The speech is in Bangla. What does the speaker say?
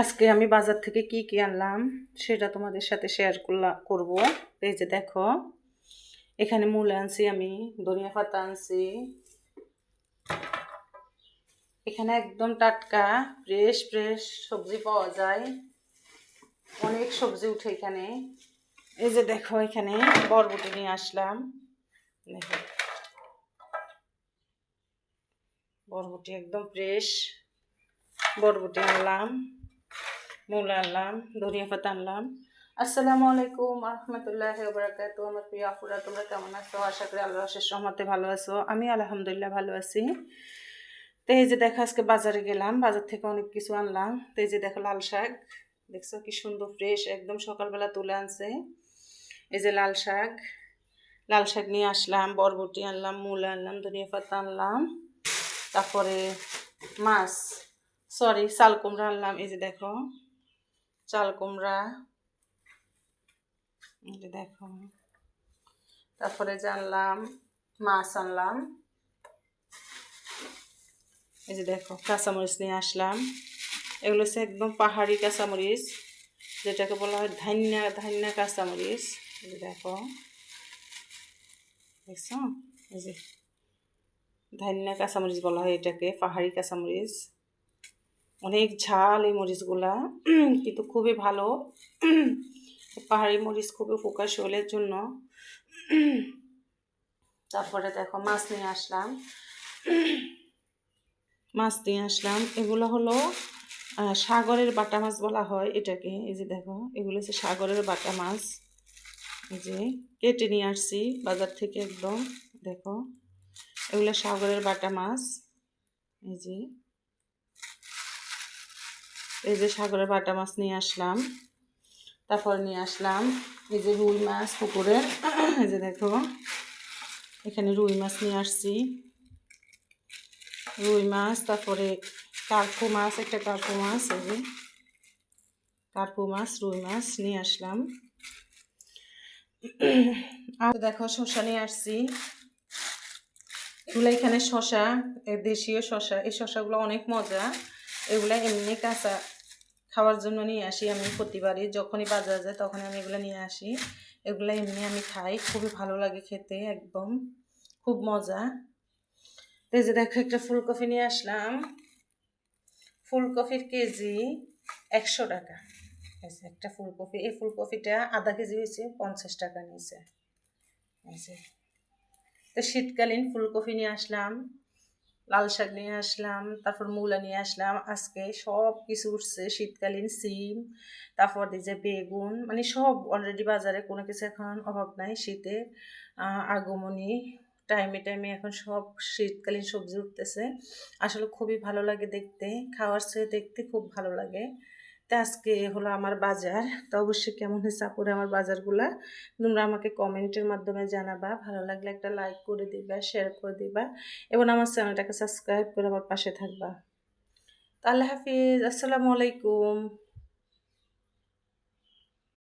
আজকে আমি বাজার থেকে কি কি আনলাম সেটা তোমাদের সাথে শেয়ার করলাম করব। এই যে দেখো, এখানে মূল আনছি আমি, ধনিয়া পাতা আনছি। এখানে একদম টাটকা ফ্রেশ ফ্রেশ সবজি পাওয়া যায়। অনেক সবজি উঠে এখানে। এই যে দেখো, এখানে বরবটি নিয়ে আসলাম। দেখো, বরবটি একদম ফ্রেশ বরবটি আনলাম। মূল আনলাম ধনিয়া পাতা আনলাম আসসালামু আলাইকুম রহমতুল্লাহ বরাকাত আমার প্রিয় আপুরা, তোমরা কেমন আছো? আশা করি আল্লাহ শেষ রহমতে ভালো আছো। আমি আলহামদুলিল্লাহ ভালো আছি। তো এই যে দেখো, আজকে বাজারে গেলাম। বাজার থেকে অনেক কিছু আনলাম। তো এই যে দেখো, লাল শাক। দেখছ কি সুন্দর ফ্রেশ একদম সকালবেলা তুলে আনছে। এই যে লাল শাক। লাল শাক নিয়ে আসলাম, বরবটি আনলাম, মূল আনলাম, ধনিয়া পাতা আনলাম। তারপরে মাছ সরি চাল কুমড়া আনলাম। এই যে দেখো চাল কুমড়া। দেখো। তারপরে জানলাম, মাছ আনলাম। এই যে দেখো, কাঁচামরিচ নিয়ে আসলাম। এগুলো হচ্ছে একদম পাহাড়ি কাঁচামরিচ, যেটাকে বলা হয় ধান্যা ধান্যা কাঁচামরিচ। এই যে দেখো। দেখছ? এই যে ধান্যা কাঁচামরিচ বলা হয় এটাকে, পাহাড়ি কাঁচামরিচ। অনেক ঝাল এই মরিচগুলা। কিন্তু খুবই ভালো। পাহাড়ি মরিচ খুবই উপকার শরীরের জন্য। তারপরে দেখো মাছ নিয়ে আসলাম। মাছ নিয়ে আসলাম। এগুলো হলো সাগরের বাটা মাছ বলা হয় এটাকে। এই যে দেখো, এগুলো হচ্ছে সাগরের বাটা মাছ। এই যে কেটে নিয়ে আসছি বাজার থেকে একদম। দেখো, এগুলো সাগরের বাটা মাছ। এই যে এই যে সাগরের বাটা মাছ নিয়ে আসলাম। তারপর নিয়ে আসলাম এই যে রুই মাছ পুকুরের এই যে দেখো, এখানে রুই মাছ নিয়ে আসছি। রুই মাছ, তারপরে কার্পু মাছ, একটা কার্পু মাছ, এই যে কার্পু মাছ, রুই মাছ নিয়ে আসলাম। আর দেখো, শসা নিয়ে আসছি। এগুলো এখানে শশা দেশীয় শশা এই শশাগুলো অনেক মজা। এগুলো এমনি কাঁচা খাওয়ার জন্য নিয়ে আসি আমি প্রতিবারই। যখনই বাজার যায় তখন আমি এগুলো নিয়ে আসি। এগুলো এমনি আমি খাই, খুবই ভালো লাগে খেতে একদম, খুব মজা। এই যে দেখো একটা ফুলকপি নিয়ে আসলাম। ফুলকপির কেজি একশো টাকা। একটা ফুলকপি, এই ফুলকপিটা আধা কেজি হয়েছে, পঞ্চাশ টাকা নিয়েছে। তো শীতকালীন ফুলকপি নিয়ে আসলাম। লাল শাক নিয়ে আসলাম, তারপর মূলা নিয়ে আসলাম, আজকে সব কিছু উঠছে, শীতকালীন সিম, তারপর যে বেগুন মানে সব অলরেডি বাজারে, কোনো কিছু এখন অভাব নাই শীতে। আগমনী, টাইমে টাইমে এখন সব শীতকালীন সবজি উঠতেছে। আসলে খুবই ভালো লাগে দেখতে, খাওয়ার চেয়ে দেখতে খুব ভালো লাগে। তো আজকে হলো আমার বাজার। তো অবশ্যই কেমন হয়েছে আপুরে আমার বাজারগুলা? তোমরা আমাকে কমেন্টের মাধ্যমে জানাবা। ভালো লাগলে একটা লাইক করে দিবা শেয়ার করে দিবা এবং আমার চ্যানেলটাকে সাবস্ক্রাইব করে আমার পাশে থাকবা। আল্লাহ হাফিজ, আসসালামু আলাইকুম।